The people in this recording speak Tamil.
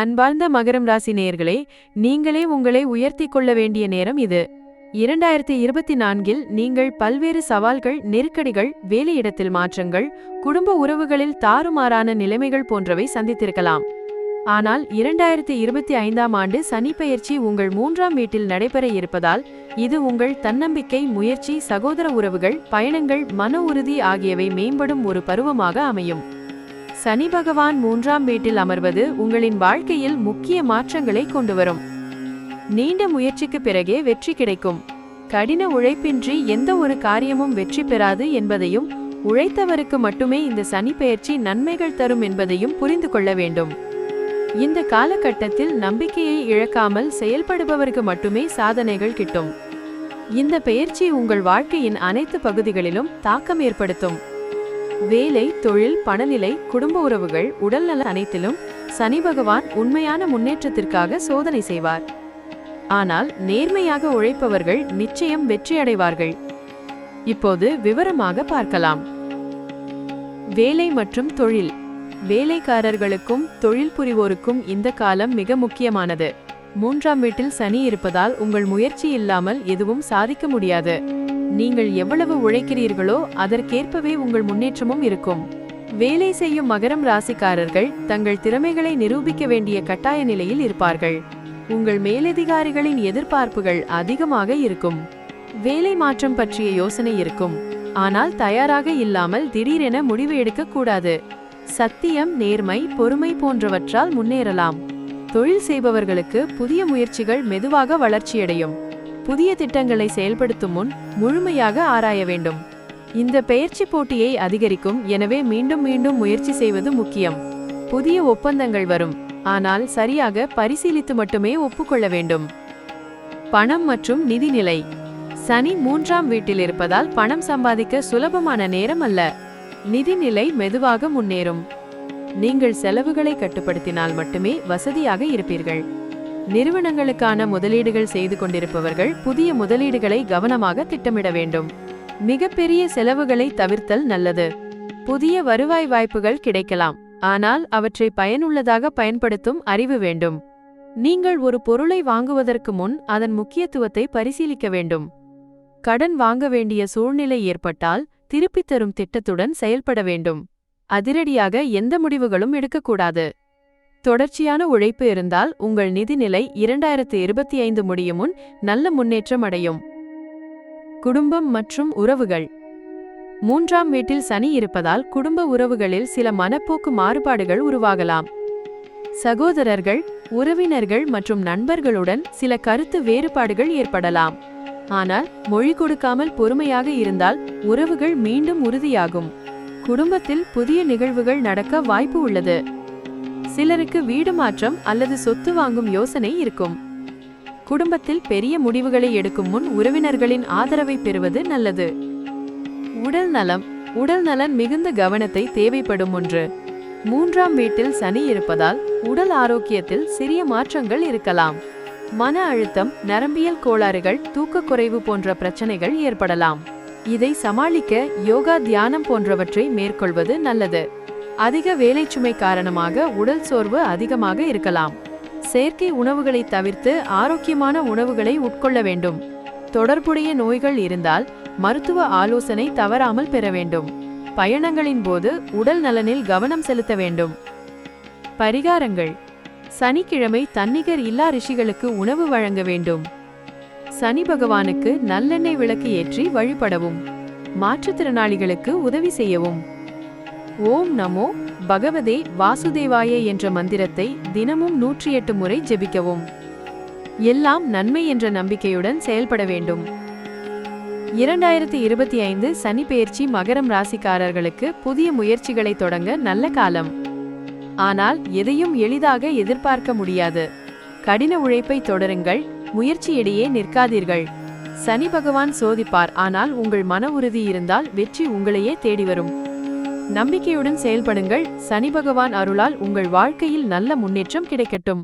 அன்பார்ந்த மகரம் ராசி நேயர்களே நீங்களே உங்களை உயர்த்தி கொள்ள வேண்டிய நேரம் இது. இரண்டாயிரத்தி இருபத்தி நான்கில் நீங்கள் பல்வேறு சவால்கள் நெருக்கடிகள் வேலையிடத்தில் மாற்றங்கள் குடும்ப உறவுகளில் தாறுமாறான நிலைமைகள் போன்றவை சந்தித்திருக்கலாம். ஆனால் இரண்டாயிரத்தி இருபத்தி ஐந்தாம் ஆண்டு சனிப்பெயர்ச்சி உங்கள் மூன்றாம் வீட்டில் நடைபெற இருப்பதால் இது உங்கள் தன்னம்பிக்கை முயற்சி சகோதர உறவுகள் பயணங்கள் மன உறுதி ஆகியவை மேம்படும் ஒரு பருவமாக அமையும். சனி பகவான் மூன்றாம் வீட்டில் அமர்வது உங்களின் வாழ்க்கையில் முக்கிய மாற்றங்களை கொண்டு வரும் நீண்ட முயற்சிக்கு பிறகே வெற்றி கிடைக்கும். கடின உழைப்பின்றி எந்த ஒரு காரியமும் வெற்றி பெறாது என்பதையும் உழைத்தவருக்கு மட்டுமே இந்த சனி பெயர்ச்சி நன்மைகள் தரும் என்பதையும் புரிந்து கொள்ள வேண்டும். இந்த காலகட்டத்தில் நம்பிக்கையை இழக்காமல் செயல்படுபவருக்கு மட்டுமே சாதனைகள் கிட்டும். இந்த பெயர்ச்சி உங்கள் வாழ்க்கையின் அனைத்து பகுதிகளிலும் தாக்கம் ஏற்படுத்தும். வேலை தொழில் பணநிலை குடும்ப உறவுகள் உடல்நல அனைத்திலும் சனி பகவான் உண்மையான முன்னேற்றத்திற்காக சோதனை செய்வார். ஆனால் நேர்மையாக உழைப்பவர்கள் நிச்சயம் வெற்றியடைவார்கள். இப்போது விவரமாக பார்க்கலாம். வேலை மற்றும் தொழில். வேலைக்காரர்களுக்கும் தொழில் புரிவோருக்கும் இந்த காலம் மிக முக்கியமானது. மூன்றாம் வீட்டில் சனி இருப்பதால் உங்கள் முயற்சி இல்லாமல் எதுவும் சாதிக்க முடியாது. நீங்கள் எவ்வளவு உழைக்கிறீர்களோ அதற்கேற்பவே உங்கள் முன்னேற்றமும் இருக்கும். வேலை செய்யும் மகரம் ராசிக்காரர்கள் தங்கள் திறமைகளை நிரூபிக்க வேண்டிய கட்டாய நிலையில் இருப்பார்கள். உங்கள் மேலதிகாரிகளின் எதிர்பார்ப்புகள் அதிகமாக இருக்கும். வேலை மாற்றம் பற்றிய யோசனை இருக்கும். ஆனால் தயாராக இல்லாமல் திடீரென முடிவு எடுக்கக்கூடாது சத்தியம் நேர்மை பொறுமை போன்றவற்றால் முன்னேறலாம். தொழில் செய்பவர்களுக்கு புதிய முயற்சிகள் மெதுவாக வளர்ச்சியடையும். புதிய திட்டங்களை செயல்படுத்தும் முன் முழுமையாக ஆராய வேண்டும். இந்த பயிற்சி போட்டியை அதிகரிக்கும் எனவே மீண்டும் மீண்டும் முயற்சி செய்வது முக்கியம். புதிய ஒப்பந்தங்கள் வரும் ஆனால் சரியாக பரிசீலித்து மட்டுமே ஒப்புக்கொள்ள வேண்டும். பணம் மற்றும் நிதிநிலை சனி மூன்றாம் வீட்டில் இருப்பதால் பணம் சம்பாதிக்க சுலபமான நேரம் அல்ல. நிதிநிலை மெதுவாக முன்னேறும். நீங்கள் செலவுகளை கட்டுப்படுத்தினால் மட்டுமே வசதியாக இருப்பீர்கள். நிறுவனங்களுக்கான முதலீடுகள் செய்து கொண்டிருப்பவர்கள் புதிய முதலீடுகளை கவனமாக திட்டமிட வேண்டும். மிகப்பெரிய செலவுகளை தவிர்த்தல் நல்லது. புதிய வருவாய் வாய்ப்புகள் கிடைக்கலாம். ஆனால் அவற்றை பயனுள்ளதாக பயன்படுத்தும் அறிவு வேண்டும். நீங்கள் ஒரு பொருளை வாங்குவதற்கு முன் அதன் முக்கியத்துவத்தை பரிசீலிக்க வேண்டும். கடன் வாங்க வேண்டிய சூழ்நிலை ஏற்பட்டால் திருப்பித் தரும் திட்டத்துடன் செயல்பட வேண்டும். அதிரடியாக எந்த முடிவுகளும் எடுக்கக்கூடாது. தொடர்ச்சியான உழைப்பு இருந்தால் உங்கள் நிதிநிலை இரண்டாயிரத்து இருபத்தி ஐந்து முடியும் முன் நல்ல முன்னேற்றம் அடையும். குடும்பம் மற்றும் உறவுகள். மூன்றாம் வீட்டில் சனி இருப்பதால் குடும்ப உறவுகளில் சில மனப்போக்கு மாறுபாடுகள் உருவாகலாம். சகோதரர்கள் உறவினர்கள் மற்றும் நண்பர்களுடன் சில கருத்து வேறுபாடுகள் ஏற்படலாம். ஆனால் மொழி கொடுக்காமல் பொறுமையாக இருந்தால் உறவுகள் மீண்டும் உறுதியாகும். குடும்பத்தில் புதிய நிகழ்வுகள் நடக்க வாய்ப்பு உள்ளது. சிலருக்கு வீடு மாற்றம் அல்லது சொத்து வாங்கும் யோசனை இருக்கும். குடும்பத்தில் பெரிய முடிவுகளை எடுக்கும் முன் உறவினர்களின் ஆதரவை பெறுவது நல்லது. உடல் நலம். உடல் நலன் மிகுந்த கவனத்தை தேவைப்படும் ஒன்று. மூன்றாம் வீட்டில் சனி இருப்பதால் உடல் ஆரோக்கியத்தில் சிறிய மாற்றங்கள் இருக்கலாம். மன அழுத்தம் நரம்பியல் கோளாறுகள் தூக்கக்குறைவு போன்ற பிரச்சனைகள் ஏற்படலாம். இதை சமாளிக்க யோகா தியானம் போன்றவற்றை மேற்கொள்வது நல்லது. அதிக வேலைச்சுமை காரணமாக உடல் சோர்வு அதிகமாக இருக்கலாம். செயற்கை உணவுகளை தவிர்த்து ஆரோக்கியமான உணவுகளை உட்கொள்ள வேண்டும். தொடர்புடைய நோய்கள் இருந்தால் மருத்துவ ஆலோசனை தவறாமல் பெற வேண்டும். பயணங்களின் போது உடல் நலனில் கவனம் செலுத்த வேண்டும். பரிகாரங்கள். சனிக்கிழமை தன்னிகர் இல்லா ரிஷிகளுக்கு உணவு வழங்க வேண்டும். சனி பகவானுக்கு நல்லெண்ணெய் விளக்கு ஏற்றி வழிபடவும். மாற்றுத்திறனாளிகளுக்கு உதவி செய்யவும். ஓம் நமோ பகவதே வாசுதேவாய என்ற மந்திரத்தை தினமும் நூற்றி எட்டு முறை ஜெபிக்கவும். எல்லாம் நன்மை என்ற நம்பிக்கையுடன் செயல்பட வேண்டும். இரண்டாயிரத்தி இருபத்தி ஐந்து சனி பெயர்ச்சி மகரம் ராசிக்காரர்களுக்கு புதிய முயற்சிகளை தொடங்க நல்ல காலம். ஆனால் எதையும் எளிதாக எதிர்பார்க்க முடியாது. கடின உழைப்பை தொடருங்கள் முயற்சியிடையே நிற்காதீர்கள். சனி பகவான் சோதிப்பார் ஆனால் உங்கள் மன உறுதி இருந்தால் வெற்றி உங்களையே தேடி வரும். நம்பிக்கையுடன் செயல்படுங்கள். சனி பகவான் அருளால் உங்கள் வாழ்க்கையில் நல்ல முன்னேற்றம் கிடைக்கட்டும்.